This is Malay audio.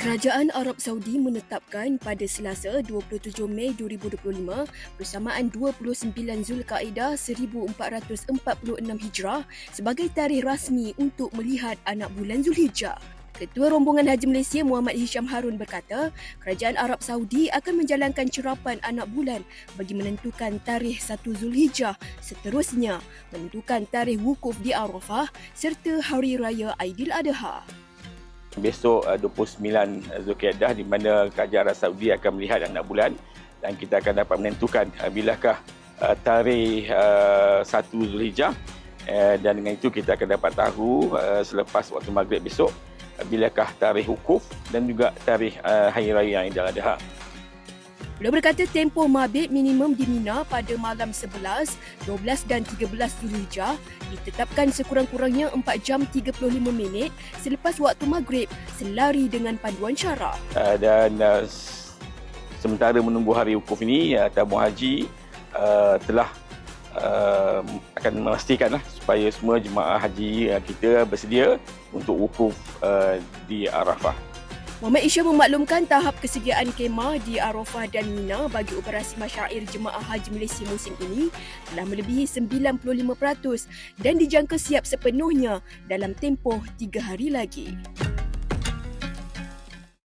Kerajaan Arab Saudi menetapkan pada Selasa 27 Mei 2025 bersamaan 29 Zulkaidah 1446 Hijrah sebagai tarikh rasmi untuk melihat anak bulan Zulhijjah. Ketua Rombongan Haji Malaysia Muhammad Hisham Harun berkata, Kerajaan Arab Saudi akan menjalankan cerapan anak bulan bagi menentukan tarikh 1 Zulhijjah, seterusnya menentukan tarikh wukuf di Arafah serta Hari Raya Aidiladha. Besok uh, 29 Zulkaidah di mana Kerajaan Arab Saudi akan melihat anak bulan dan kita akan dapat menentukan uh, bilakah uh, tarikh uh, 1 Zulhijjah uh, dan dengan itu kita akan dapat tahu uh, selepas waktu maghrib besok uh, bilakah tarikh wukuf dan juga tarikh uh, Hari Raya Aidiladha. Beliau berkata tempoh mabit minimum di Mina pada malam 11, 12 dan 13 Zulhijjah ditetapkan sekurang-kurangnya 4 jam 35 minit selepas waktu maghrib selari dengan panduan syarak. Uh, dan uh, sementara menunggu hari wukuf ini, uh, tamu haji uh, telah uh, akan memastikanlah supaya semua jemaah haji uh, kita bersedia untuk wukuf uh, di Arafah. Muhammad Isya memaklumkan tahap kesediaan kemah di Arafah dan Mina bagi operasi masyair jemaah haji Malaysia musim ini telah melebihi 95% dan dijangka siap sepenuhnya dalam tempoh 3 hari lagi.